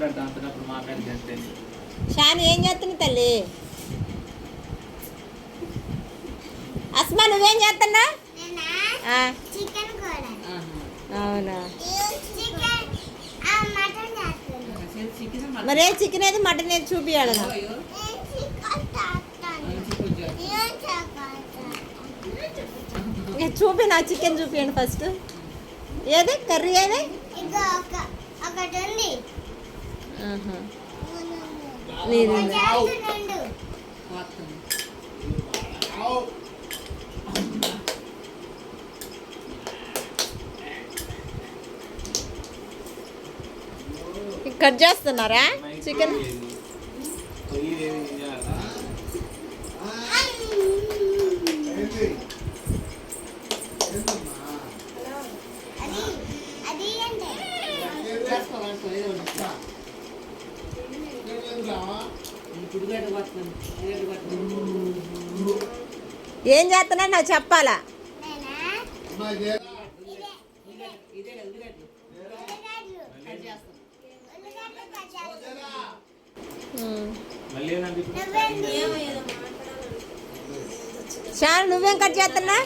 మాట్లాడతా అంటున్నప్పుడు మాట్లాడి అంతే షాని ఏం చేస్తుంది తల్లి? అస్మా నువ్వేం చేస్తున్నా ఆ, చికెన్ కూడా అవునా? చికెన్? మటన్ చేస్తాను మరే చికెన్ ఏది? మటన్ ఏది? నేను చికెన్ చూపి నా చికెన్ చూపించండి ఫస్ట్. ఏది? కర్రీ ఏది? ఒకటి ఉంది. నీది కట్ చేస్తున్నారా? చికెన్ అది అది అంటే ఏం చేస్తున్నా నాకు చెప్పాలా నేనా ఇదే ఇదే ఉల్లిగడ్డలు ఉల్లిగడ్డలు కట్ చేస్తాను ఉమ్. మళ్ళీ ఏంటంటే ఇప్పుడు నువ్వేంటి షాన్ నువ్వేం కట్ చేస్తున్నా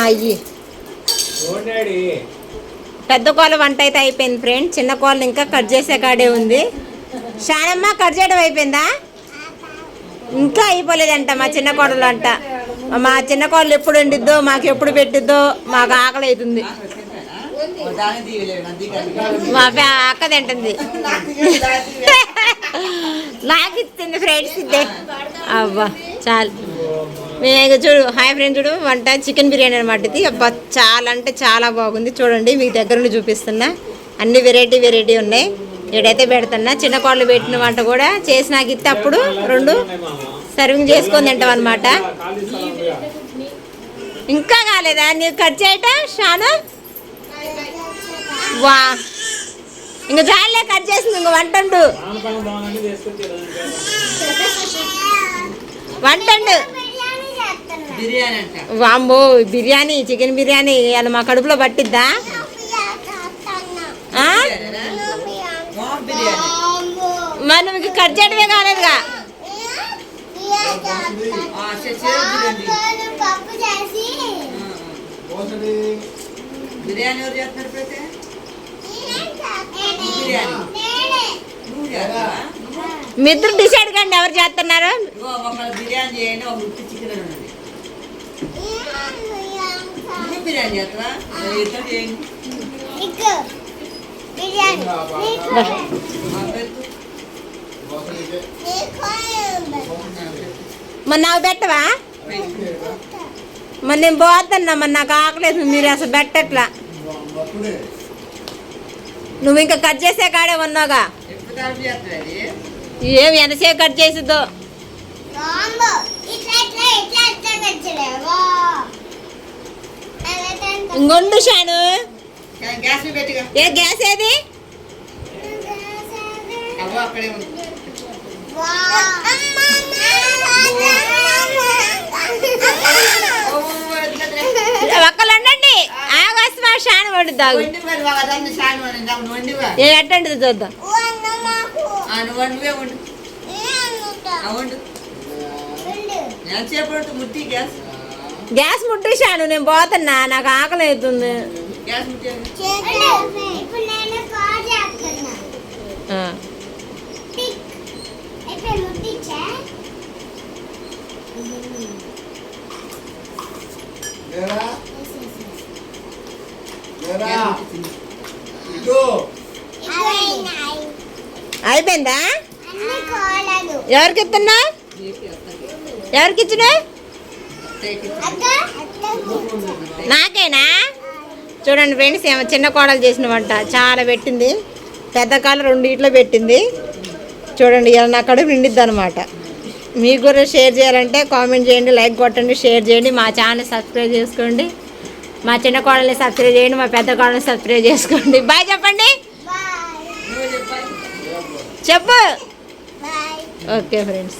అయ్యి పెద్ద కోళ్ళ వంట అయితే అయిపోయింది ఫ్రెండ్. చిన్న కోళ్ళు ఇంకా కట్ చేసే కాడే ఉంది. షానమ్మ కట్ చేయడం అయిపోయిందా? ఇంకా అయిపోలేదంట మా చిన్న కోడలు అంట మా చిన్న కోళ్ళు ఎప్పుడు వండిద్దో మాకు ఎప్పుడు పెట్టిద్దో మాకు ఆకలి అవుతుంది మా అక్క తింటుంది. నాకు ఇస్తుంది ఫ్రెండ్స్ ఇద్దే అవ్వా చాలు. మేము చూడు హాయ్ ఫ్రెండ్ చూడు వంట చికెన్ బిర్యానీ అనమాట ఇది. అబ్బా చాలా అంటే చాలా బాగుంది. చూడండి మీకు దగ్గర నుండి చూపిస్తున్నా. అన్ని వెరైటీ వెరైటీ ఉన్నాయి. ఇక్కడైతే పెడుతున్నా చిన్న కోళ్ళు పెట్టిన వంట కూడా చేసి నాకు ఇస్తే అప్పుడు రెండు సర్వింగ్ చేసుకొని తింటాం అనమాట ఇంకా కాలేదా? నీకు కట్ చేయట షాను? వా ఇంకా చాలే కట్ చేసింది ఇంక వంటండు వంటండు బిర్యానీ బిర్యానీ వాంబో బిర్యానీ చికెన్ బిర్యానీ అది మా కడుపులో పట్టిద్దా ఆ? మరి నువ్వు కట్ చేయడమే కాలేదుగా పప్పు చేసి బిర్యానీ ఎవరు చేస్తున్నారు నువ్వు చేస్తావా? మీ ఇద్దరు డిసైడ్ కండి ఎవరు చేస్తున్నారు. ఇగో ఒకళ్ళు బిర్యానీ చేయండి ఒక ఉత్తి చికెన్ ఉన్నది నువ్వు బిర్యానీ చేస్తావా? ఇద్దరు చేయండి. నీకు. బిర్యానీ. నీకు. మా పెట్టు నీకు మరి నాకు పెట్టవా? పెట్టు. మరి నేను పోతున్నా మరి నాకు ఆకలేదు మీరు అసలు పెట్టట్లా. నువ్వు ఇంకా కట్ చేసే కాడే ఉన్నావుగా. ఎప్పుడు తాడు చేస్తుంది అది ఏం ఎంతసేపు కట్ చేసిద్దో? రాంబో ఇట్లా ఇట్లా ఇట్లా ఇట్లా తెచ్చలేవో ఇంకొండు షాను ఏ గ్యాస్ ఏది? అక్కడే ఉంది. వండి మరి ఒక దాన్ని సాయం అని నువ్వు వండివా ఏ ఎట్టండి చూద్దాం ఆ, నువ్వు వండివే వండు ఆ, వండు ఎంతసేపు పడుతుంది ముట్టి గ్యాస్ గ్యాస్ ముట్టి షాను నేను పోతున్నా నాకు ఆకలి అవుతుంది గ్యాస్ అయిపోయిందా? అన్ని కోడలు. ఎవరికి ఇస్తున్నా? ఎవరికి ఇచ్చిన? నాకేనా? చూడండి ఫ్రెండ్స్ ఏమో చిన్న కోడలు చేసిన వంట చాలా పెట్టింది. పెద్ద కాలు రెండు ఇట్లో పెట్టింది. చూడండి ఇలా నా కడుపు నిండిద్ది అనమాట మీకు కూడా షేర్ చేయాలంటే కామెంట్ చేయండి లైక్ కొట్టండి షేర్ చేయండి. మా ఛానల్ సబ్స్క్రైబ్ చేసుకోండి. మా చిన్న కోడల్ని సబ్స్క్రైబ్ చేయండి మా పెద్ద కోడల్ని సబ్స్క్రైబ్ చేసుకోండి. బాయ్ చెప్పండి. చెప్పు. Okay friends.